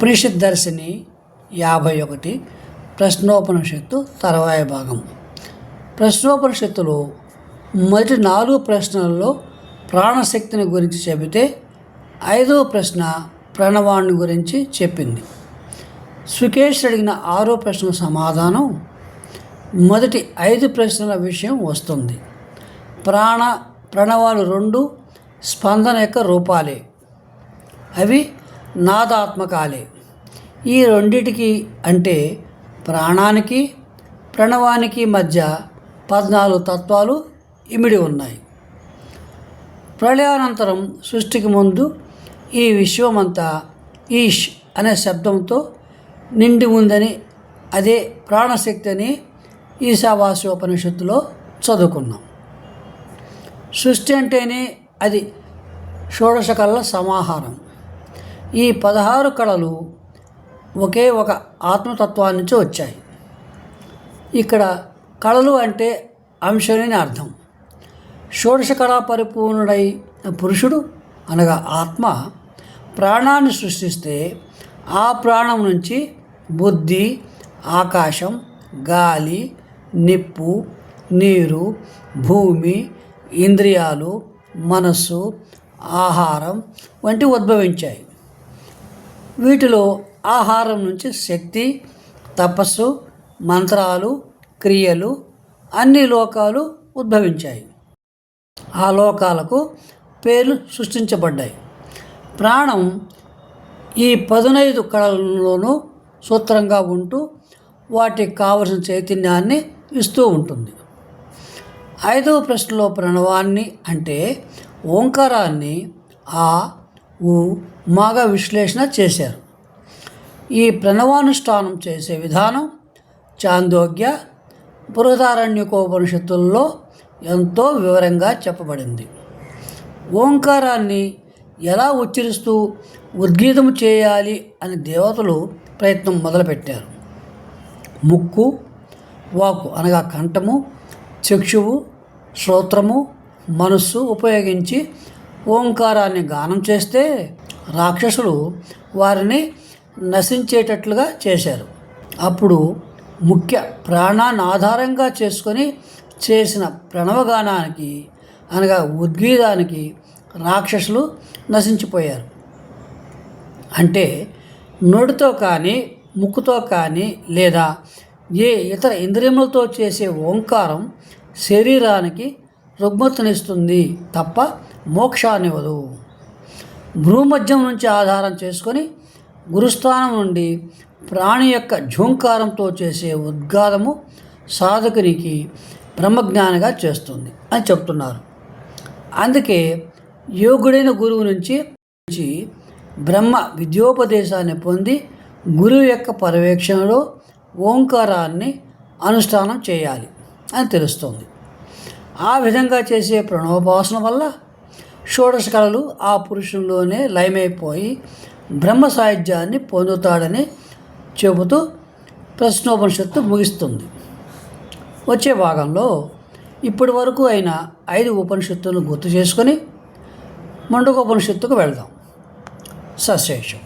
ఉపనిషత్ దర్శిని యాభై ఒకటి ప్రశ్నోపనిషత్తు తర్వాయి భాగం. ప్రశ్నోపనిషత్తులో మొదటి నాలుగు ప్రశ్నలలో ప్రాణశక్తిని గురించి చెబితే ఐదవ ప్రశ్న ప్రణవాణి గురించి చెప్పింది. సుకేష్ అడిగిన ఆరో ప్రశ్న సమాధానం మొదటి ఐదు ప్రశ్నల విషయం వస్తుంది. ప్రాణ ప్రణవాలు రెండు స్పందన యొక్క రూపాలే. అవి నాదాత్మకాలే. ఈ రెండిటికి అంటే ప్రాణానికి ప్రణవానికి మధ్య పద్నాలుగు తత్వాలు ఇమిడి ఉన్నాయి. ప్రళయానంతరం సృష్టికి ముందు ఈ విశ్వమంతా ఈష్ అనే శబ్దంతో నిండి ఉందని అదే ప్రాణశక్తి అని ఈశావాస్యోపనిషత్తులో చదువుకున్నాం. సృష్టి అంటేనే అది షోడశకళ్ళ సమాహారం. ఈ పదహారు కళలు ఒకే ఒక ఆత్మతత్వాన్ని నుంచి వచ్చాయి. ఇక్కడ కళలు అంటే అంశమని అర్థం. షోడశ కళా పరిపూర్ణుడై పురుషుడు అనగా ఆత్మ ప్రాణాన్ని సృష్టిస్తే ఆ ప్రాణం నుంచి బుద్ధి ఆకాశం గాలి నిప్పు నీరు భూమి ఇంద్రియాలు మనస్సు ఆహారం వంటి ఉద్భవించాయి. వీటిలో ఆహారం నుంచి శక్తి తపస్సు మంత్రాలు క్రియలు అన్ని లోకాలు ఉద్భవించాయి. ఆ లోకాలకు పేర్లు సృష్టించబడ్డాయి. ప్రాణం ఈ పదునైదు కళలలోనూ సూత్రంగా ఉంటూ వాటికి కావలసిన చైతన్యాన్ని ఇస్తూ ఉంటుంది. ఐదవ ప్రశ్నలో ప్రణవాన్ని అంటే ఓంకారాన్ని ఆ ఉ మాగా విశ్లేషణ చేశారు. ఈ ప్రణవానుష్ఠానం చేసే విధానం చాందోగ్య బృహదారణ్యకోపనిషత్తుల్లో ఎంతో వివరంగా చెప్పబడింది. ఓంకారాన్ని ఎలా ఉచ్చరిస్తూ ఉద్గీతం చేయాలి అని దేవతలు ప్రయత్నం మొదలుపెట్టారు. ముక్కు వాకు అనగా కంఠము చక్షువు శ్రోత్రము మనస్సు ఉపయోగించి ఓంకారాన్ని గానం చేస్తే రాక్షసులు వారిని నశించేటట్లుగా చేశారు. అప్పుడు ముఖ్య ప్రాణాన్ని ఆధారంగా చేసుకొని చేసిన ప్రణవగానానికి అనగా ఉద్గీదానికి రాక్షసులు నశించిపోయారు. అంటే నోటితో కానీ ముక్కుతో కానీ లేదా ఏ ఇతర ఇంద్రియములతో చేసే ఓంకారం శరీరానికి రుగ్మతనిస్తుంది తప్ప మోక్షాన్నివ్వదు. భూమధ్యం నుంచి ఆధారం చేసుకొని గురుస్థానం నుండి ప్రాణి యొక్క ఝుంకారంతో చేసే ఉద్గారము సాధకునికి బ్రహ్మజ్ఞానిగా చేస్తుంది అని చెప్తున్నారు. అందుకే యోగుడైన గురువు నుంచి నుంచి బ్రహ్మ విద్యోపదేశాన్ని పొంది గురువు యొక్క పర్యవేక్షణలో ఓంకారాన్ని అనుష్ఠానం చేయాలి అని తెలుస్తుంది. ఆ విధంగా చేసే ప్రణోపాసన వల్ల షోడశ కళలు ఆ పురుషుల్లోనే లయమైపోయి బ్రహ్మ సాహిత్యాన్ని పొందుతాడని చెబుతూ ప్రశ్నోపనిషత్తు ముగిస్తుంది. వచ్చే భాగంలో ఇప్పటి వరకు అయిన ఐదు ఉపనిషత్తులను గుర్తు చేసుకొని మండుకోపనిషత్తుకు వెళ్దాం. సశేషం.